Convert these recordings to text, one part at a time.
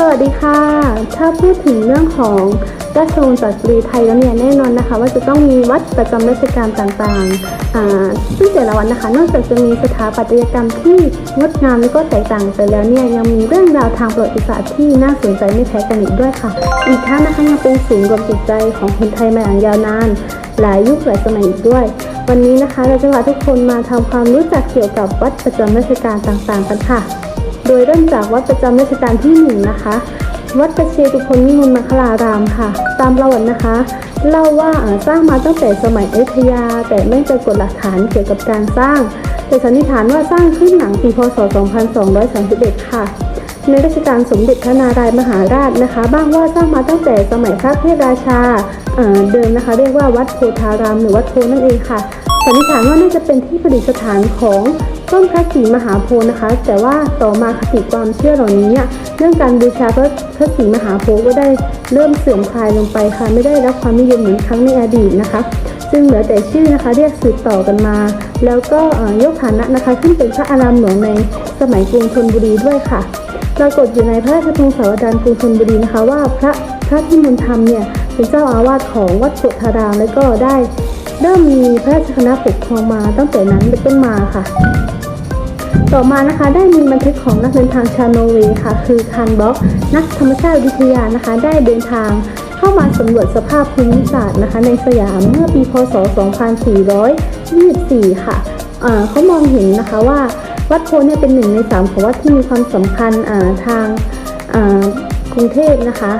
สวัสดีค่ะ ถ้าพูดถึงเรื่องของราชวงศ์จักรีไทยแล้วเนี่ยแน่นอนนะคะ ว่าจะต้องมีวัดประจำราชการต่างๆซึ่งแต่ละวันนะคะ นอกจากจะมีสถาปัตยกรรมที่งดงามและก็แตกต่างไปแล้วเนี่ยยังมีเรื่องราวทางประวัติศาสตร์ที่น่าสนใจไม่แพ้กันอีกด้วยค่ะ อีกทั้งนะคะยังเป็นศูนย์รวมจิตใจของคนไทยมาอย่างยาวนาน หลายยุคหลายสมัยอีกด้วย วันนี้นะคะเราจะพาทุกคนมาทำความรู้จักเกี่ยวกับวัดประจำราชการต่างๆกันค่ะ โดยเริ่มจากวัดประจำราชการที่หนึ่งนะคะ วัดประเชตุพนวิมลมังคลารามค่ะ ตามประวัตินะคะ เล่าว่าสร้างมาตั้งแต่สมัยอยุธยา แต่ไม่ปรากฏหลักฐานเกี่ยวกับการสร้าง แต่สันนิษฐานว่าสร้างขึ้นหลังปีพศ 2231 ค่ะ ในรัชกาลสมเด็จพระนารายมหาราชนะคะ บ้างว่าสร้างมาตั้งแต่สมัยพระเทพราชาเเดิมนะคะ เรียกว่าวัดโพธารามหรือวัดโพนั่นเองค่ะสันนิษฐานว่าน่าจะเป็นที่ประดิษฐานของ ต้นพระศรีมหาโพธิ์นะคะ แต่ว่าต่อมาคติความเชื่อเหล่านี้เรื่องการบูชาพระพระศรีมหาโพธิ์ก็ได้เริ่มเสื่อมคลายลงไปค่ะ ไม่ได้รับความนิยมเหมือนครั้งในอดีตนะคะซึ่งเหลือแต่ชื่อนะคะเรียกสืบต่อกันมา แล้วก็ยกฐานะนะคะขึ้นเป็นพระอารามหลวงในสมัยกรุงธนบุรีด้วยค่ะปรากฏอยู่ในพระราชพงศาวดารกรุงธนบุรีนะคะว่าพระพระพิมลธรรมเนี่ยเป็นเจ้าอาวาสของวัดโพธารามและก็ได้เริ่มมีพระราชคณะปกครองมาตั้งแต่นั้นเป็นต้นมาค่ะ ต่อมานะคะได้มีบันทึกของนักเดินทางชาวโนเวย์ค่ะ คือคานบ็อกนักธรรมชาติวิทยานะคะ ได้เดินทางเข้ามาสำรวจสภาพภูมิศาสตร์นะคะ ในสยามเมื่อปีพศ 2424 ค่ะอ่าเขามองเห็นนะคะว่าวัดโพเนี่ยเป็นหนึ่งในสามของวัดที่มีความสำคัญทางกรุงเทพนะคะ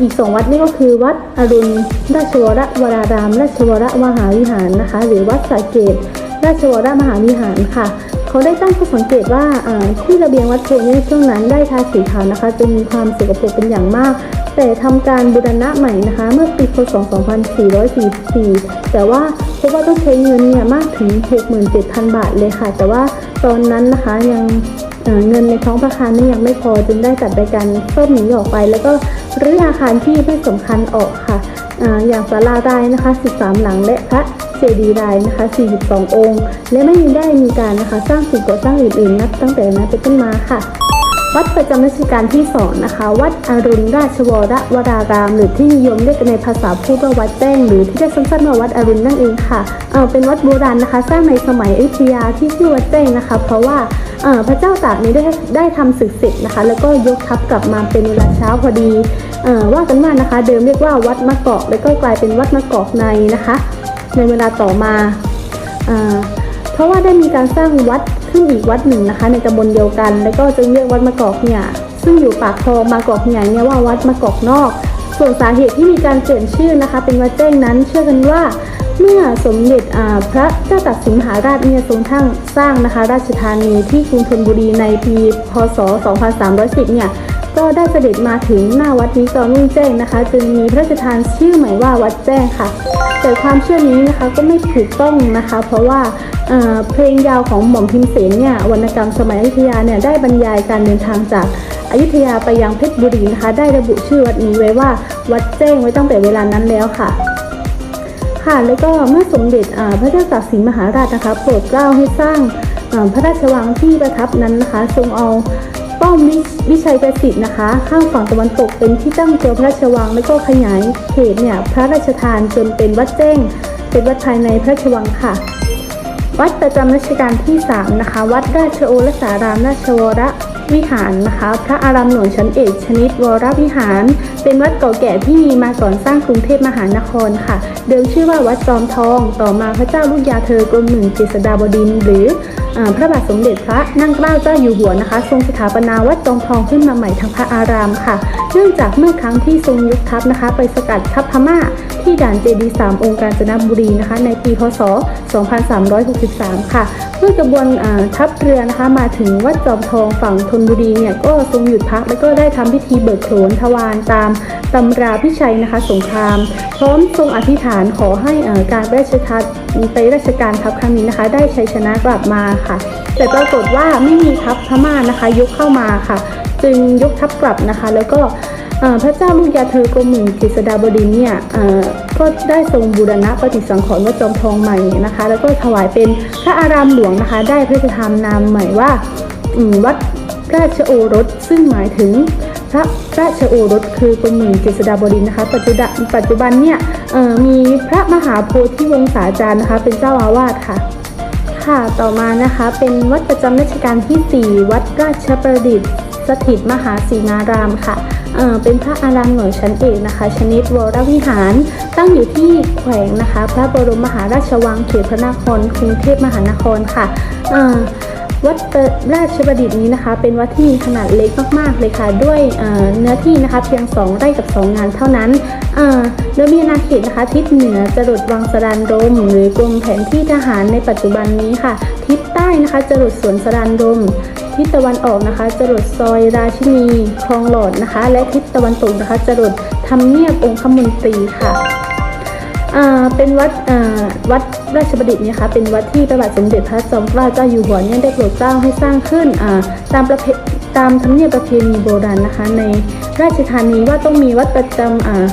อีกสองวัดนี่ก็คือวัดอรุณราชวรวราราม ราชวรมหาวิหารนะคะ หรือวัดสาเกตราชวรมหาวิหารค่ะ เขาได้ตั้งข้อสังเกตว่าที่ระเบียงวัดโพธิ์ในช่วงนั้นได้ทาสีขาวนะคะจนมีความสกปรกเป็นอย่างมาก แต่ทำการบูรณะใหม่นะคะ เมื่อปีพศ 2444 แต่ว่าพบว่าต้องใช้เงินเนี่ยมากถึง 67,000 บาทเลยค่ะ แต่ว่าตอนนั้นนะคะยังเเงินในท้องพระคลังนี่ยังไม่พอจึงได้จัดรายการซ่มหนีออกไป แล้วก็รื้ออาคารที่ไม่สำคัญออกค่ะออย่างศาลารายนะคะ 13 หลังและพระ เจดีย์รายนะคะ 42 องค์ และไม่ได้มีการนะคะสร้างสิ่งก่อสร้างอื่นๆนับตั้งแต่นั้นเป็นต้นมาค่ะ วัดประจำราชการที่สองนะคะ วัดอรุณราชวรวราราม หรือที่นิยมเรียกกันในภาษาพูดว่าวัดแจ้งหรือที่เรียกสั้นๆว่าวัดอรุณนั่นเองค่ะเอ่อเป็นวัดโบราณนะคะ สร้างในสมัยอยุธยาที่ชื่อวัดแจ้งนะคะ เพราะว่าเอ่อพระเจ้าตากนี้ได้ได้ทำศึกเสร็จนะคะ แล้วก็ยกทัพกลับมาเป็นเวลาเช้าพอดีเอ่อว่ากันว่านะคะ เดิมเรียกว่าวัดมะกอกแล้วก็กลายเป็นวัดมะกอกในนะคะ ในเวลาต่อมาเอ่อเพราะว่าได้มีการสร้างวัดขึ้นอีกวัดหนึ่งนะคะ ในตำบลเดียวกัน แล้วก็จึงเรียกวัดมะกอกเนี่ยซึ่งอยู่ปากคลองมากอกใหญ่เนี่ยว่าวัดมะกอกนอก ส่วนสาเหตุที่มีการเปลี่ยนชื่อนะคะ เป็นวัดแจ้งนั้น เชื่อกันว่าเมื่อสมเด็จพระเจ้าตากสินมหาราชเนี่ยทรงทั้งสร้างนะคะ ราชธานีที่กรุงธนบุรีในปี พศ 2310 เนี่ย ก็ได้เสด็จมาถึงหน้าวัดนี้ตอนุ่งแจ้งนะคะ จึงมีพระราชทานชื่อใหม่ว่าวัดแจ้งค่ะ แต่ความเชื่อนี้นะคะก็ไม่ถูกต้องนะคะ เพราะว่าเเพลงยาวของหม่อมพิมเสนเนี่ยวรรณกรรมสมัยอยุธยาเนี่ยได้บรรยายการเดินทางจากอยุธยาไปยังเพชรบุรีนะคะ ได้ระบุชื่อวัดนี้ไว้ว่าวัดแจ้งไว้ตั้งแต่เวลานั้นแล้วค่ะ ค่ะแล้วก็เมื่อสมเด็จพระเจ้าตากสินมหาราชนะคะ โปรดเกล้าให้สร้างพระราชวังที่ประทับนั้นนะคะ ทรงเอา ป้อมวิชัยประสิทธิ์นะคะ ข้างฝั่งตะวันตกเป็นที่ตั้งตัวพระราชวังแล้วก็ขยายเขตเนี่ยพระราชทานจนเป็นวัดแจ้ง เป็นวัดภายในพระราชวังค่ะ วัดประจำรัชกาลที่ 3 นะคะ วัดราชโอรสารามราชวรวิหารนะคะ พระอารามหลวงชั้นเอกชนิดวรวิหาร เป็นวัดเก่าแก่ที่มีมาก่อนสร้างกรุงเทพมหานครค่ะ เดิมชื่อว่าวัดจอมทอง ต่อมาพระเจ้าลูกยาเธอกรมหนึ่งเจษฎาบดินหรือ พระบาทสมเด็จพระนั่งเกล้าเจ้าอยู่หัวนะคะ ทรงสถาปนาวัดจอมทองขึ้นมาใหม่ทั้งพระอารามค่ะ เนื่องจากเมื่อครั้งที่ทรงยกทัพนะคะ ไปสกัดทัพพม่า ที่ด่านเจดีสามองค์การจนบุรีนะคะ ในปีพศ 2363 ค่ะ เมื่อกระบวนทัพเรือนะคะมาถึงวัดจอมทองฝั่งธนบุรีเนี่ยก็ทรงหยุดพักแล้วก็ได้ทำพิธีเบิกโขนทวารตามตำราพิชัยนะคะสงคราม พร้อมทรงอธิษฐานขอให้การไปราชทัศไปราชการทัพครั้งนี้นะคะ ได้ชัยชนะกลับมาค่ะแต่ปรากฏว่าไม่มีทัพพม่านะคะ ยกเข้ามาค่ะ จึงยกทัพกลับนะคะ แล้วก็พระเจ้าลูกยาเธอกรมหนึ่งกฤษดาบดินเนี่ยก็ได้ทรงบูรณะปฏิสังขรณ์วัดจอมทองใหม่นะคะ แล้วก็ถวายเป็นพระอารามหลวงนะคะ ได้พระราชทานนามใหม่ว่าวัดราชโอรสซึ่งหมายถึงพระราชโอรสคือกรมหมื่นเจษฎาบดินนะคะ ปัจจุบันปัจจุบันเนี่ยมีพระมหาโพธิวงศาจารย์นะคะ เป็นเจ้าอาวาสค่ะ ค่ะต่อมานะคะเป็นวัดประจำราชการที่ 4 วัดราชประดิษฐ์สถิตมหาสีนารามค่ะเเป็นพระอารามหลวงชั้นเอกนะคะ ชนิดวรวิหาร ตั้งอยู่ที่แขวงนะคะ พระบรมมหาราชวังเขตพระนครกรุงเทพมหานครค่ะ วัดราชประดิษฐ์นี้นะคะ เป็นวัดที่มีขนาดเล็กมากๆเลยค่ะ ด้วยเนื้อที่นะคะเพียง 2 ไร่กับ 2 งานเท่านั้นเอ่อโดยมีอาณาเขตนะคะทิศเหนือจรดวังสรานรม หรือกรมแผนที่ทหารในปัจจุบันนี้ค่ะ ทิศใต้นะคะจรดสวนสรานรมทิศตะวันออกนะคะจรดซอยราชินีคลองหลอดนะคะ และทิศตะวันตกนะคะจรดทำเนียบองคมนตรีค่ะ เป็นวัดวัดราชประดิษฐ์เนี่ยค่ะเป็นวัดที่พระบาทสมเด็จพระจอมเกล้าเจ้าอยู่หัวเนี่ยได้โปรดเกล้าให้สร้างขึ้นตามประเพตามธรรมเนียมประเพณีโบราณนะคะ ในราชธานีว่าต้องมีวัดประจ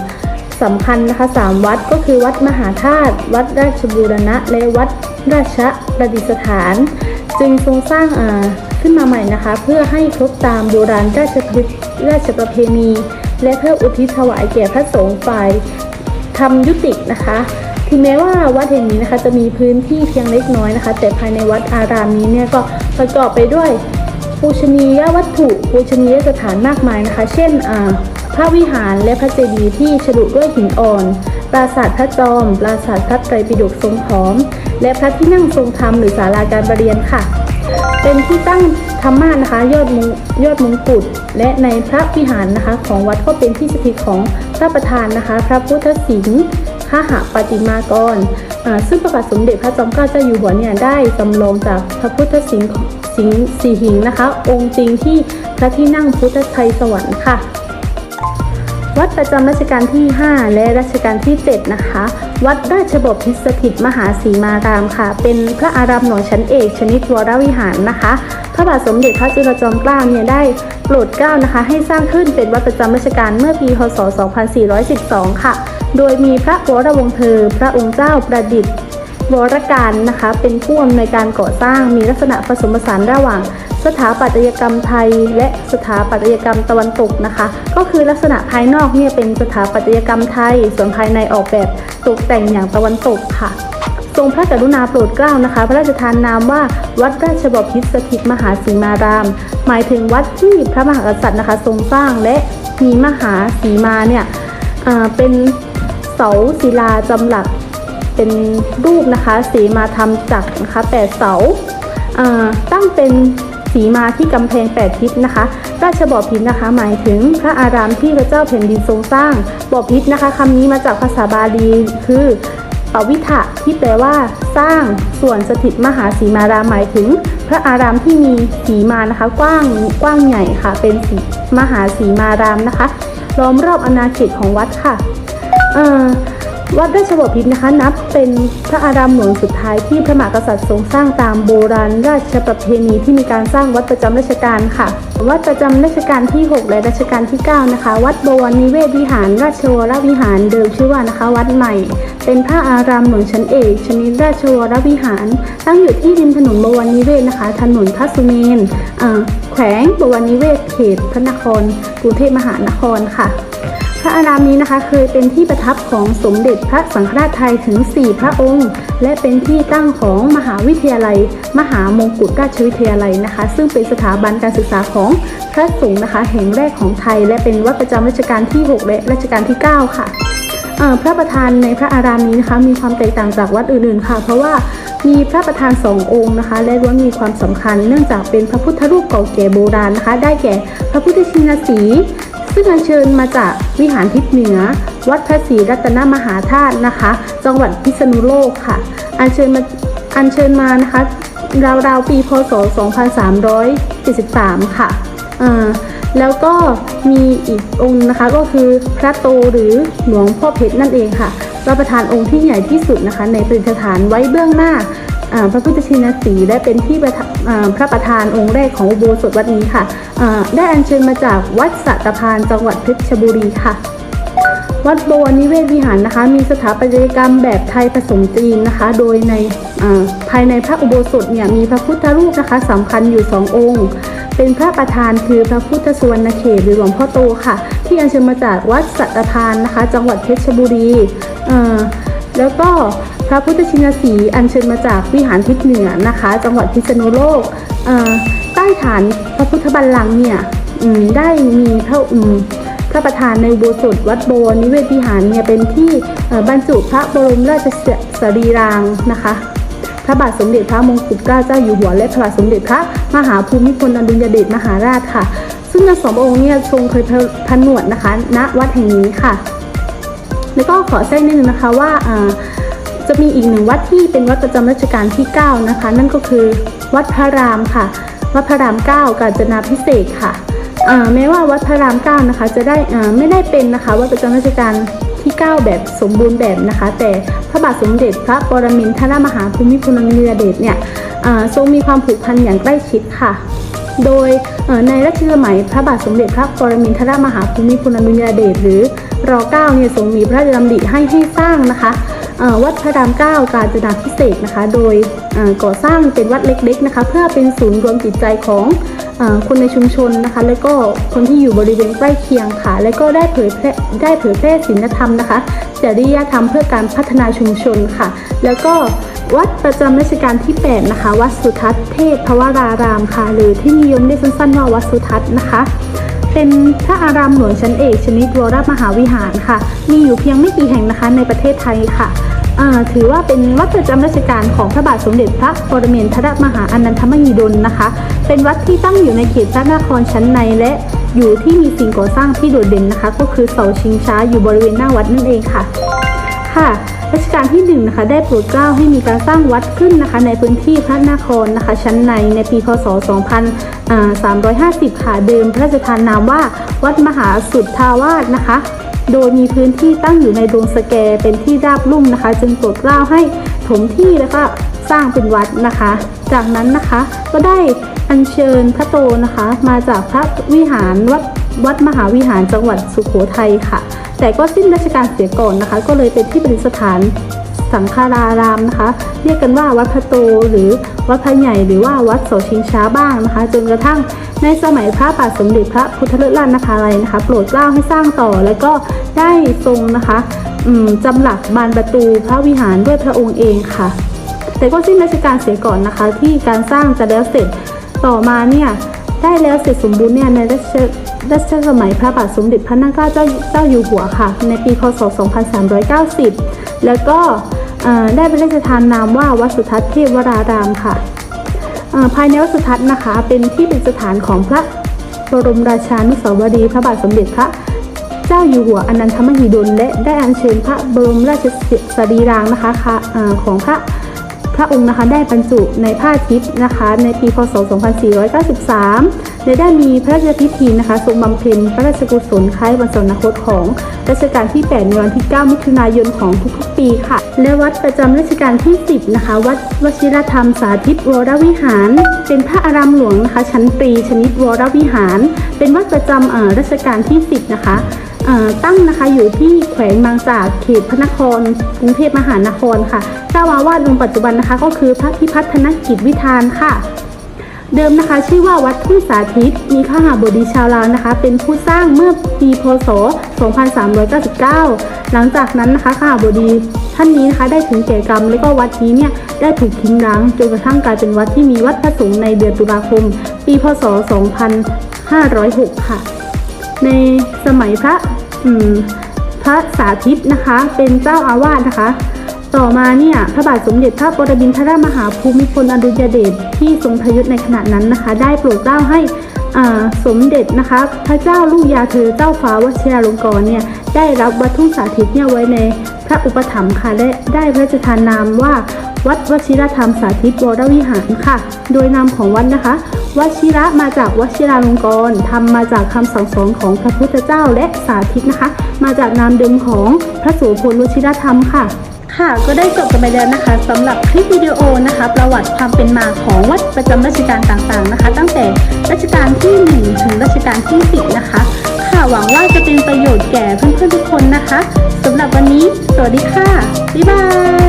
ำสำคัญนะคะสามวัดก็คือวัดมหาธาตุวัดราชบูรณะ และวัดราชประดิษฐาน จึงทรงสร้างขึ้นมาใหม่นะคะ เพื่อให้ครบตามโบราณราชประราชประเพณี และเพื่ออุทิศถวายแก่พระสงฆ์ฝ่าย ธรรมยุตินะคะถึงแม้ว่าวัดแห่งนี้นะคะ จะมีพื้นที่เพียงเล็กน้อยนะคะ แต่ภายในวัดอารามนี้เนี่ยก็ประกอบไปด้วยปูชนียวัตถุปูชนียสถานมากมายนะคะ เช่นอ่าพระวิหารและพระเจดีย์ที่ฉลุด้วยหินอ่อน ปราสาทพระจอม ปราสาทพระไตรปิฎกทรงหอม และพระที่นั่งทรงธรรมหรือศาลาการประเรียนค่ะ เป็นที่ตั้ง ธรรมาสนะคะยอดมงยอดมงกุฎและในพระวิหารนะคะ ของวัดก็เป็นที่สถิตของพระประธานนะคะ พระพุทธสิงห์ขหปฏิมากรซึ่งพระบาทสมเด็จพระจอมเกล้าเจ้าอยู่หัวเนี่ยได้จำลองจากพระพุทธสิงห์สิงห์สีหิงนะคะ องค์จริงที่พระที่นั่งพุทธไทยสวรรค์ค่ะ วัดประจำรัชกาลที่ 5 และรัชกาลที่ 7 นะคะ วัดราชบพิสถิตมหาสีมารามค่ะ เป็นพระอารามหน่วยชั้นเอกชนิดวรวิหารนะคะ พระบาทสมเด็จพระจุลจอมเกล้าเนี่ยได้โปรดเกล้านะคะ ให้สร้างขึ้นเป็นวัดประจำรัชกาลเมื่อปี พศ 2412 ค่ะ โดยมีพระวรวงศ์เธอ พระองค์เจ้าประดิษฐ์วรการนะคะ เป็นผู้อำนวยการก่อสร้างมีลักษณะผสมผสานระหว่าง สถาปัตยกรรมไทย และสถาปัตยกรรมตะวันตกนะคะ ก็คือลักษณะภายนอกเนี่ยเป็นสถาปัตยกรรมไทย ส่วนภายในออกแบบตกแต่งอย่างตะวันตกค่ะ ทรงพระกรุณาโปรดเกล้านะคะ พระราชทานนามว่าวัดราชบพิตรสถิตมหาสีมาราม หมายถึงวัดที่พระมหากษัตริย์นะคะ ทรงสร้างและมีมหาสีมาเนี่ยเป็นเสาศิลาจำหลักเป็นรูปนะคะ สีมาทำจากนะคะแปดเสาตั้งเป็น สีมาที่กำแพงแปดทิศนะคะ ราชบ่อพิษนะคะ หมายถึงพระอารามที่พระเจ้าแผ่นดินทรงสร้างบ่อพิษนะคะคำนี้มาจากภาษาบาลีคือปวิทะที่แปลว่า สร้างส่วนสถิตมหาสีมารามหมายถึง พระอารามที่มีสีมานะคะ กว้างกว้างใหญ่ค่ะ เป็นสีมหาสีมารามนะคะล้อมรอบอาณาเขตของวัดค่ะ เอ่อ วัดราชบพิตรนะคะนับเป็นพระอารามหลวงสุดท้ายที่พระมหากษัตริย์ทรงสร้างตามโบราณราชประเพณีที่มีการสร้างวัดประจำราชการค่ะ วัดประจำราชการที่ 6 และรัชกาลที่ 9 นะคะ วัดบวรนิเวศวิหาร ราชวรวิหารเดิมชื่อว่านะคะ วัดใหม่ เป็นพระอารามหลวงชั้นเอกชนิดราชวรวิหาร ตั้งอยู่ที่ริมถนนบวรนิเวศนะคะ ถนนพระสุเมนแขวงบวรนิเวศเขตพระนครกรุงเทพมหานครค่ะ ระอารามนี้นะคะเคยเป็นที่ประทับของสมเด็จพระสังฆราชไทยถึง 4 พระองค์ และเป็นที่ตั้งของมหาวิทยาลัย มหามงกุฎราชวิทยาลัยนะคะ ซึ่งเป็นสถาบันการศึกษาของพระสงฆ์นะคะแห่งแรกของไทย และเป็นวัดประจำรัชกาลที่ 6 และรัชกาลที่ 9 ค่ะเอ่อพระประธานในพระอารามนี้นะคะมีความแตกต่างจากวัดอื่นๆค่ะ เพราะว่ามีพระประธานสององค์นะคะ และล้วนมีความสำคัญ เนื่องจากเป็นพระพุทธรูปเก่าแก่โบราณนะคะ ได้แก่พระพุทธชินสี ซึ่งอัญเชิญมาจากวิหารทิศเหนือ วัดพระศรีรัตนมหาธาตุนะคะ จังหวัดพิษณุโลกค่ะ อัญเชิญมาอัญเชิญมานะคะราวๆปีพศ 2373 ค่ะแล้วก็มีอีกองค์นะคะก็คือพระโตหรือหลวงพ่อเพชรนั่นเองค่ะพระประธานองค์ที่ใหญ่ที่สุดนะคะ ในประดิษฐานไว้เบื้องหน้า พระพุทธชินสีและเป็นที่พระประธานองค์แรกของอุโบสถวัดนี้ค่ะ ได้อัญเชิญมาจากวัดสัตพานจังหวัดเพชรบุรีค่ะ วัดโบวนิเวศวิหารนะคะ มีสถาปัตยกรรมแบบไทยผสมจีนนะคะ โดยในภายในพระอุโบสถเนี่ยมีพระพุทธรูปนะคะสำคัญอยู่สององค์ เป็นพระประธานคือพระพุทธสุวรรณเขตหรือหลวงพ่อโตค่ะ ที่อัญเชิญมาจากวัดสัตพานนะคะ จังหวัดเพชรบุรีแล้วก็ พระพุทธชินสีห์อัญเชิญมาจากวิหารทิศเหนือนะคะ จังหวัดพิษณุโลกใต้ฐานพระพุทธบัลลังก์เนี่ยได้มีพระอืมพระประธานในโบสถวัดโบนิเวศวิหารเนี่ยเป็นที่บรรจุพระบรมราชสรีรางนะคะ พระบาทสมเด็จพระมงกุฎเกล้าเจ้าอยู่หัวและพระบาทสมเด็จพระมหาภูมิพลอดุลยเดชมหาราชค่ะ ซึ่งทั้งสององค์เนี่ยทรงเคยผนวดนะคะ ณวัดแห่งนี้ค่ะ แล้วก็ขอแทรกนิดนึงนะคะว่าอ่า จะมีอีกหนึ่งวัดที่เป็นวัดประจำรัชกาลที่ 9 นะคะ นั่นก็คือวัดพระรามค่ะ วัดพระราม 9 กาญจนาพิเศษค่ะแม้ว่าวัดพระราม 9 นะคะ จะได้ไม่ได้เป็นนะคะวัดประจำรัชกาลที่ 9 แบบสมบูรณ์แบบนะคะ แต่พระบาทสมเด็จพระปรมินทรมหาภูมิพลอดุลยเดชเนี่ยทรงมีความผูกพันอย่างใกล้ชิดค่ะ โดยในรัชสมัยพระบาทสมเด็จพระปรมินทรมหาภูมิพลอดุลยเดชหรือร 9 เนี่ยทรงมีพระราชดำริให้ให้สร้างนะคะ วัดพระรามเก้ากาญจนาพิเศษนะคะ โดยก่อสร้างเป็นวัดเล็กๆนะคะ เพื่อเป็นศูนย์รวมจิตใจของอคนในชุมชนนะคะ แล้วก็คนที่อยู่บริเวณใกล้เคียงค่ะ แล้วก็ได้เผยแพร่ได้เผยแพร่ศีลธรรมนะคะจริยธรรมเพื่อการพัฒนาชุมชนค่ะ แล้วก็วัดประจำรัชกาลที่ 8 นะคะ วัดสุทัศน์เทพพวรารามค่ะ หรือที่นิยมเรียกสั้นๆว่าวัดสุทัศน์นะคะ เป็นพระอารามหลวงชั้นเอกชนิดวรมหาวิหารค่ะ มีอยู่เพียงไม่กี่แห่งนะคะในประเทศไทยค่ะถือว่าเป็นวัดประจำราชการของพระบาทสมเด็จพระปรมินทรมหาอนันทมหิดลนะคะ เป็นวัดที่ตั้งอยู่ในเขตพระนครชั้นในและอยู่ที่มีสิ่งก่อสร้างที่โดดเด่นนะคะ ก็คือเสาชิงช้าอยู่บริเวณหน้าวัดนั่นเองค่ะ ค่ะรัชกาลที่หนึ่งนะคะได้โปรดเกล้าให้มีการสร้างวัดขึ้นนะคะในพื้นที่พระนครนะคะ ชั้นในในปีพศ 2350 ค่ะเดิมพระราชทานนามว่าวัดมหาสุทธาวาสนะคะ โดยมีพื้นที่ตั้งอยู่ในดงสแกเป็นที่ราบลุ่มนะคะ จึงโปรดเกล้าให้ถมที่แล้วก็สร้างเป็นวัดนะคะ จากนั้นนะคะก็ได้อัญเชิญพระโตนะคะ มาจากพระวิหารวัด วัดมหาวิหารจังหวัดสุโขทัยค่ะ แต่ก็สิ้นราชการเสียก่อนนะคะ ก็เลยเป็นที่ประดิษฐานสังฆารารามนะคะ เรียกกันว่าวัดพระโตหรือวัดพระใหญ่หรือว่าวัดโสชิงช้าบ้างนะคะ จนกระทั่งในสมัยพระบาทสมเด็จพระพุทธเลิศล้านนคาลัยนะคะ โปรดเกล้าให้สร้างต่อแล้วก็ได้ทรงนะคะอืมจำหลักบานประตูพระวิหารด้วยพระองค์เองค่ะ แต่ก็สิ้นราชการเสียก่อนนะคะ ที่การสร้างจะแล้วเสร็จต่อมาเนี่ย ได้แล้วเสร็จสมบูรณ์เนี่ยในรัชรัชสมัยพระบาทสมเด็จพระนางเกล้าเจ้าเจ้าอยู่หัวค่ะ ในปีพศ2390 แล้วก็ได้เป็นราชทานนามว่าวัดสุทัศน์เทพวรารามค่ะภายในวัดสุทัศน์นะคะเป็นที่เป็นสถานของพระบรมราชานุสาวรีย์พระบาทสมเด็จพระเจ้าอยู่หัวอนันทมหิดลและได้อัญเชิญพระบรมราชสรีรางนะคะคะอ่าของพระ พระองค์นะคะได้บรรจุในผ้าทิพย์นะคะในปีพศ 2493 และได้มีพระราชพิธีนะคะทรงบำเพ็ญพระราชกุศลคล้ายวันสวรรคตของรัชกาลที่ 8 ในวันที่ 9 มิถุนายนของทุกๆปีค่ะ และวัดประจำรัชกาลที่ 10 นะคะ วัดวชิรธรรมสาธิตวรวิหาร เป็นพระอารามหลวงนะคะ ชั้นตรีชนิดวรวิหาร เป็นวัดประจำเอ่อรัชกาลที่ 10 นะคะ ตั้งนะคะอยู่ที่แขวงบางจากเขตพระนครกรุงเทพมหานครค่ะเจ้าอาวาสองค์ปัจจุบันนะคะ ก็คือพระพิพัฒนกิจวิธานค่ะ เดิมนะคะ ชื่อว่าวัดทุ่งสาธิต มีข้าหาบดีชาวลาวนะคะ เป็นผู้สร้างเมื่อปีพศ 2399 หลังจากนั้นนะคะข้าหาบดีท่านนี้นะคะได้ถึงแก่กรรมและก็วัดนี้เนี่ยได้ถูกทิ้งร้างจนกระทั่งกลายเป็นวัดที่มีวัดพระสงฆ์ในเดือนตุลาคม ปีพศ 2506 ค่ะ ในสมัยพระ พระสาธิตนะคะ เป็นเจ้าอาวาสนะคะ ต่อมาเนี่ยพระบาทสมเด็จพระปรมินทรมหาภูมิพลอดุลยเดชที่ทรงพยุทในขณะนั้นนะคะ ได้โปรดเกล้าให้สมเด็จนะคะพระเจ้าลูกยาเธอเจ้าฟ้าวชิราลงกรณ์เนี่ยได้รับวัดทุ่งสาธิตเนี่ยไว้ในพระอุปถัมภ์ค่ะและได้พระราชทานนามว่าวัดวชิรธรรมสาธิตวรวิหารค่ะ โดยนามของวัดนะคะ วชิระมาจากวชิราลงกรณ์ทำมาจากคำสั่งสอนของพระพุทธเจ้าและสาธิตนะคะ มาจากนามเดิมของพระโสพลวชิรธรรมค่ะ ค่ะก็ได้จบกันไปแล้วนะคะสำหรับคลิปวิดีโอนะคะ ประวัติความเป็นมาของวัดประจำราชการต่างๆนะคะ ตั้งแต่รัชกาลที่ 1 ถึงรัชกาลที่ 10 นะคะ ค่ะหวังว่าจะเป็นประโยชน์แก่เพื่อนๆทุกคนนะคะสำหรับวันนี้ สวัสดีค่ะบ๊ายบาย